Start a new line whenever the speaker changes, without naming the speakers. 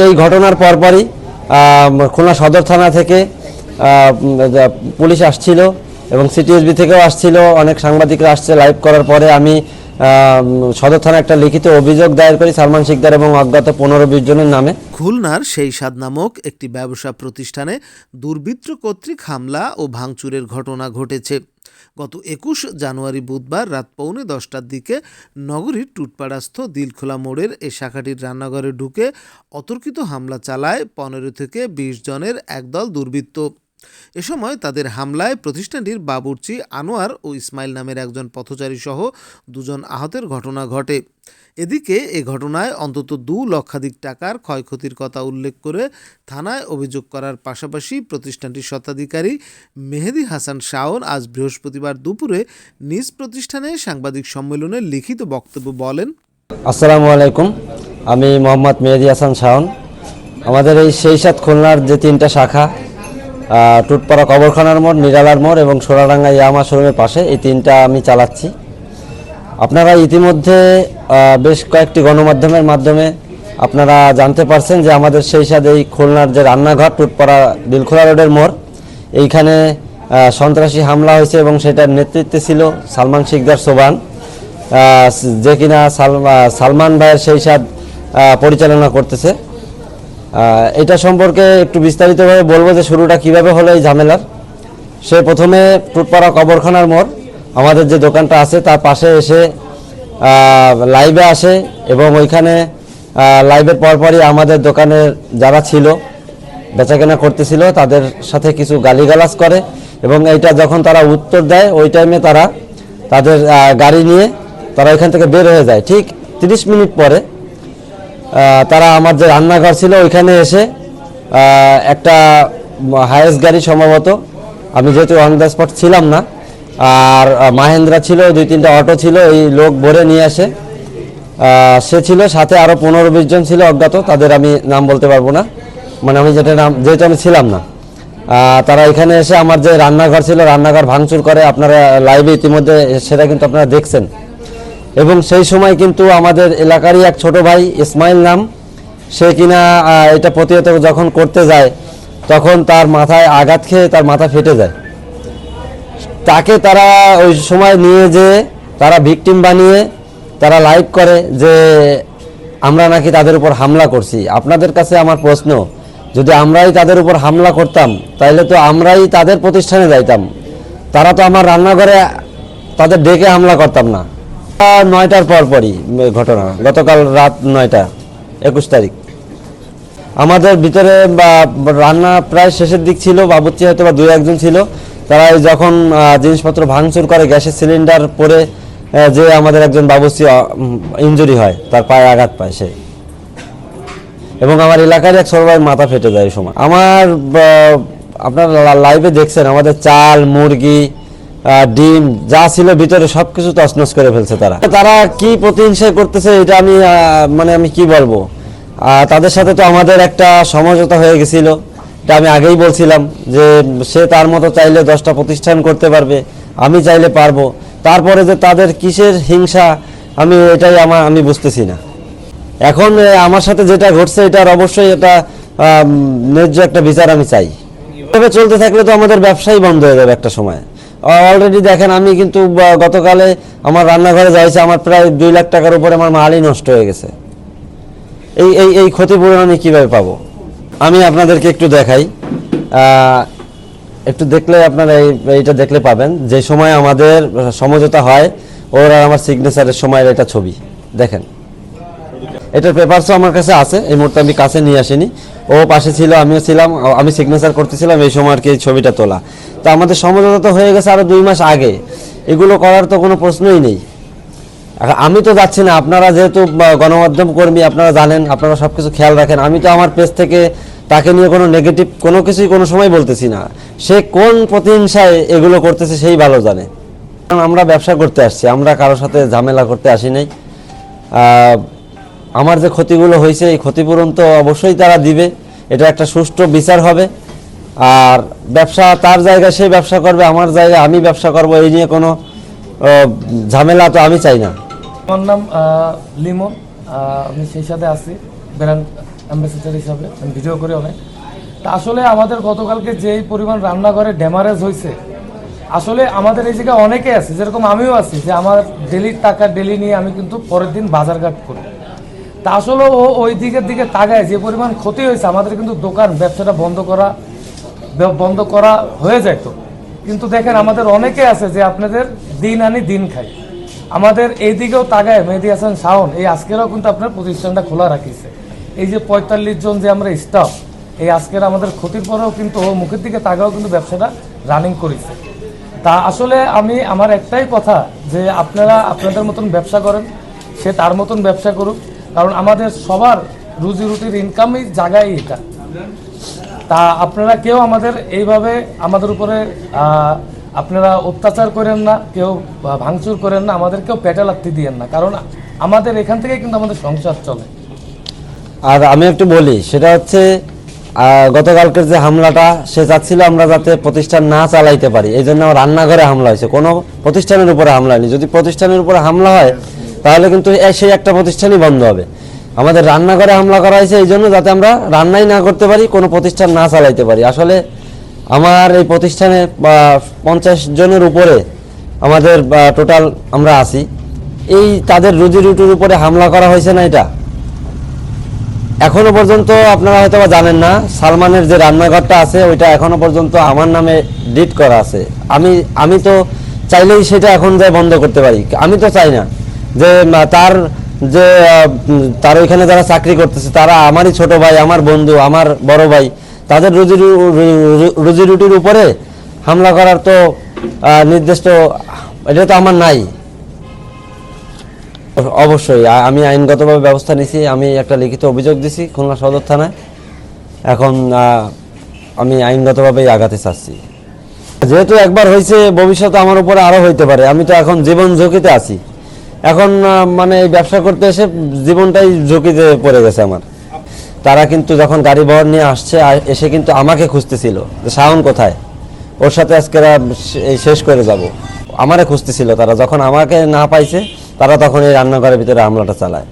এই ঘটনার পরপরই খুলনা সদর থানা থেকে পুলিশ আসছিল এবং সিটিএসবি থেকেও আসছিল অনেক সাংবাদিকরা আসছে লাইভ করার পরে আম, সদর থানা একটা লিখিত অভিযোগ দায়ের করি সালমান শিকদার এবং অজ্ঞাত পনেরো বিশ জনের নামে।
খুলনার সেই সাদ নামক একটি ব্যবসা প্রতিষ্ঠানে দুর্বৃত্ত কর্তৃক হামলা ও ভাঙচুরের ঘটনা ঘটেছে। গত একুশ জানুয়ারি বুধবার রাত পৌনে দশটার দিকে নগরীর টুটপাড়াস্থ দিলখোলা মোড়ের এই শাখাটির রান্নাঘরে ঢুকে অতর্কিত হামলা চালায় পনেরো থেকে বিশ জনের একদল দুর্বৃত্ত। এ সময় তাদের হামলায় প্রতিষ্ঠানটির বাবুর্চি আনোয়ার ও ইসমাইল নামের একজন পথচারী সহ দুজন আহতের ঘটনা ঘটে। এদিকে এ ঘটনায় অন্তত দু লক্ষাধিক টাকার ক্ষয়ক্ষতির কথা উল্লেখ করে থানায় অভিযোগ করার পাশাপাশি প্রতিষ্ঠানটির স্বত্বাধিকারী মেহেদি হাসান শাওন আজ বৃহস্পতিবার দুপুরে নিজ প্রতিষ্ঠানে সাংবাদিক সম্মেলনে লিখিত বক্তব্য বলেন,
আসসালামু আলাইকুম। আমি মোহাম্মদ মেহেদি হাসান শাওন। আমাদের এই সেই সাত খুলনার যে তিনটা শাখা টুটপাড়া কবরখানার মোড়, নিরালার মোড় এবং সোনারাঙ্গা ইয়ামা শোরুমের পাশে এই তিনটা আমি চালাচ্ছি। আপনারা ইতিমধ্যে বেশ কয়েকটি গণমাধ্যমের মাধ্যমে আপনারা জানতে পারছেন যে আমাদের সেই সাথে এই খুলনার যে রান্নাঘর টুটপাড়া দিলখোলা রোডের মোড়, এইখানে সন্ত্রাসী হামলা হয়েছে এবং সেটার নেতৃত্বে ছিল সালমান শিকদার সোবান। যে কিনা সালমা- সালমান ভাইয়ের সেই সাদ পরিচালনা করতেছে। এটা সম্পর্কে একটু বিস্তারিতভাবে বলব যে শুরুটা কীভাবে হলো এই ঝামেলার। সে প্রথমে টুটপাড়া কবরখানার মোড়, আমাদের যে দোকানটা আছে তার পাশে এসে লাইভে আসে এবং ওইখানে লাইভের পরপরই আমাদের দোকানের যারা ছিল, বেচাকেনা করতেছিল, তাদের সাথে কিছু গালিগালাজ করে এবং এইটা যখন তারা উত্তর দেয়, ওই টাইমে তারা তাদের গাড়ি নিয়ে তারা এখান থেকে বের হয়ে যায়। ঠিক তিরিশ মিনিট পরে তারা আমার যে রান্নাঘর ছিল, ওইখানে এসে একটা হায়েস্ট গাড়ি সম্ভবত, আমি যেহেতু অন দ্য স্পট ছিলাম না, আর মাহেন্দ্রা ছিল, দুই তিনটা অটো ছিল এই লোক ভরে নিয়ে আসে। সে ছিল, সাথে আরও পনেরো বিশ জন ছিল অজ্ঞাত, তাদের আমি নাম বলতে পারব না। মানে আমি যেটা নাম, যেহেতু আমি ছিলাম না। তারা এখানে এসে আমার যে রান্নাঘর ছিল, রান্নাঘর ভাঙচুর করে, আপনারা লাইভে ইতিমধ্যে, সেটা কিন্তু আপনারা দেখছেন। এবং সেই সময় কিন্তু আমাদের এলাকারই এক ছোট ভাই, ইসমাইল নাম, সে কিনা এটা প্রতিহত যখন করতে যায়, তখন তার মাথায় আঘাত খেয়ে তার মাথা ফেটে যায়। তাকে তারা ওই সময় নিয়ে যে তারা ভিকটিম বানিয়ে তারা লাইভ করে যে আমরা নাকি তাদের উপর হামলা করছি। আপনাদের কাছে আমার প্রশ্ন, যদি আমরাই তাদের উপর হামলা করতাম তাহলে তো আমরাই তাদের প্রতিষ্ঠানে যাইতাম। তারা তো আমার রান্নাঘরে তাদের ডেকে হামলা করতাম না। নয়টার পর পরই ঘটনা। গতকাল রাত নয়টা, একুশ তারিখ। আমাদের ভিতরে বা রান্না প্রায় শেষের দিক ছিল, বাবুর্চি হয়তো বা দুই একজন ছিল। তারা যখন জিনিসপত্র ভাঙচুর করে, গ্যাসের সিলিন্ডার পরে যে আমাদের একজন বাবুর্চি ইঞ্জুরি হয়, তার পায়ে আঘাত পায় সে। এবং আমার এলাকার এক সর্বাই মাথা ফেটে যায় সময়। আমার আপনার লাইভে দেখছেন, আমাদের চাল, মুরগি ডিম যা ছিল ভিতরে সবকিছু তছনছ করে ফেলছে তারা। তারা কি প্রতিহিংসা করতেছে এটা আমি মানে আমি কি বলব? তাদের সাথে তো আমাদের একটা সমঝোতা হয়ে গেছিল। এটা আমি আগেই বলছিলাম যে সে তার মতো চাইলে দশটা প্রতিষ্ঠান করতে পারবে, আমি চাইলে পারব। তারপরে যে তাদের কিসের হিংসা, আমি এটাই আমার আমি বুঝতেছি না। এখন আমার সাথে যেটা ঘটছে, এটার অবশ্যই এটা ন্যায্য একটা বিচার আমি চাই। এভাবে চলতে থাকলে তো আমাদের ব্যবসাই বন্ধ হয়ে যাবে একটা সময়। অলরেডি দেখেন, আমি কিন্তু গতকালে আমার রান্নাঘরে যাইছে আমার প্রায় দুই লাখ টাকার উপরে আমার মালই নষ্ট হয়ে গেছে। এই এই এই ক্ষতিপূরণ আমি কীভাবে পাবো? আমি আপনাদেরকে একটু দেখাই। একটু দেখলে আপনারা এই, এইটা দেখলে পাবেন যে সময় আমাদের সমঝোতা হয়, ওর আমার সিগনেচারের সময়ের এটা ছবি। দেখেন। এটার পেপারসও আমার কাছে আছে, এই মুহূর্তে আমি কাছে নিয়ে আসিনি। ও পাশে ছিল, আমিও ছিলাম, আমি সিগনেচার করতেছিলাম, এই সময় আর কি এই ছবিটা তোলা। তো আমাদের সমঝোতা তো হয়ে গেছে আরও দুই মাস আগে। এগুলো করার তো কোনো প্রশ্নই নেই। আমি তো যাচ্ছি না, আপনারা যেহেতু গণমাধ্যম কর্মী, আপনারা জানেন, আপনারা সব কিছু খেয়াল রাখেন। আমি তো আমার পেজ থেকে তাকে নিয়ে কোনো নেগেটিভ কোনো কিছুই কোনো সময় বলতেছি না। সে কোন প্রতিহিংসায় এগুলো করতেছে সেই ভালো জানে। কারণ আমরা ব্যবসা করতে আসছি, আমরা কারোর সাথে ঝামেলা করতে আসি নাই। আমার যে ক্ষতিগুলো হয়েছে, এই ক্ষতিপূরণ তো অবশ্যই তারা দিবে। এটা একটা সুষ্ঠু বিচার হবে। আর ব্যবসা তার জায়গায়, সে ব্যবসা করবে, আমার জায়গায় আমি ব্যবসা করব, এই নিয়ে কোনো ঝামেলা তো আমি চাই না।
আমার নাম লিমন। আমি সেই সাথে আছি, ব্র্যান্ড অ্যাম্বাসেডার হিসাবে। আমি ভিডিও করি অনেক। তা আসলে আমাদের গতকালকে যেই পরিমাণ রান্নাঘরে ড্যামারেজ হয়েছে, আসলে আমাদের এই জায়গায় অনেকে আছে, যেরকম আমিও আছি, যে আমার ডেলির টাকা ডেলি নিয়ে আমি কিন্তু পরের দিন বাজারঘাট করি। তা আসলে ও ওই দিকের দিকে তাকায়, যে পরিমাণ ক্ষতি হয়েছে, আমাদের কিন্তু দোকান, ব্যবসাটা বন্ধ করা বন্ধ করা হয়ে যেত কিন্তু দেখেন, আমাদের অনেকে আছে যে আপনাদের দিন আনি দিন খাই আমাদের এই দিকেও তাকায়, মেহেদি হাসান শাওন, এই আজকেরও কিন্তু আপনার প্রতিষ্ঠানটা খোলা রাখিছে। এই যে পঁয়তাল্লিশ জন যে আমরা স্টাফ এই আজকের আমাদের ক্ষতির পরেও কিন্তু ও মুখের দিকে তাকাও কিন্তু ব্যবসাটা রানিং করেছে। তা আসলে আমি, আমার একটাই কথা যে আপনারা আপনাদের মতন ব্যবসা করেন, সে তার মতন ব্যবসা করুক। কারণ আমাদের সবার রুজি রুটির ইনকামই জায়গায় এটা। তা আপনারা কেউ আমাদের এইভাবে আমাদের উপরে আপনারা অত্যাচার করেন না, কেউ ভাঙচুর করেন না, আমাদের কেউ পেটে লাগতে দিয়েন না। কারণ আমাদের এখান থেকে কিন্তু আমাদের সংসার চলে।
আর আমি একটু বলি, সেটা হচ্ছে গতকালকের যে হামলাটা, সে চাচ্ছিল আমরা যাতে প্রতিষ্ঠান না চালাইতে পারি। এই জন্য রান্নাঘরে হামলা হয়েছে। কোনো প্রতিষ্ঠানের উপরে হামলা হয়নি। যদি প্রতিষ্ঠানের উপরে হামলা হয় তাহলে কিন্তু সেই একটা প্রতিষ্ঠানই বন্ধ হবে। আমাদের রান্নাঘরে হামলা করা হয়েছে এই জন্য যাতে আমরা রান্নাই না করতে পারি, কোনো প্রতিষ্ঠান না চালাইতে পারি। আসলে আমার এই প্রতিষ্ঠানে, বা পঞ্চাশ জনের উপরে আমাদের টোটাল আমরা আছি। এই তাদের রুজি রুটির উপরে হামলা করা হয়েছে না এটা? এখনও পর্যন্ত আপনারা হয়তো জানেন না, সালমানের যে রান্নাঘরটা আছে, ওইটা এখনও পর্যন্ত আমার নামে ডিট করা আছে। আমি আমি তো চাইলেই সেটা এখন যাই বন্ধ করতে পারি। আমি তো চাই না। যে তার যে তার ওইখানে যারা চাকরি করতেছে, তারা আমারই ছোট ভাই, আমার বন্ধু, আমার বড় ভাই, তাদের রুজি রুজি রুটির উপরে হামলা করার তো নির্দিষ্ট এটা তো আমার নাই। অবশ্যই আমি আইনগতভাবে ব্যবস্থা নিছি, আমি একটা লিখিত অভিযোগ দিছি খুলনা সদর থানায়। এখন আমি আইনগতভাবেই আগাতে চাচ্ছি। যেহেতু একবার হয়েছে ভবিষ্যতে আমার উপরে আরও হইতে পারে, আমি তো এখন জীবন ঝুঁকিতে আছি। এখন মানে ব্যবসা করতে এসে জীবনটাই ঝুঁকিতে পড়ে গেছে আমার। তারা কিন্তু যখন গাড়ি বহর নিয়ে আসছে এসে কিন্তু আমাকে খুঁজতেছিল শাওন কোথায়? ওর সাথে আজকে শেষ করে যাব। আমারে খুঁজতেছিল তারা। যখন আমাকে না পাইছে, তারা তখন এই রান্নাঘরের ভিতরে হামলাটা চালায়।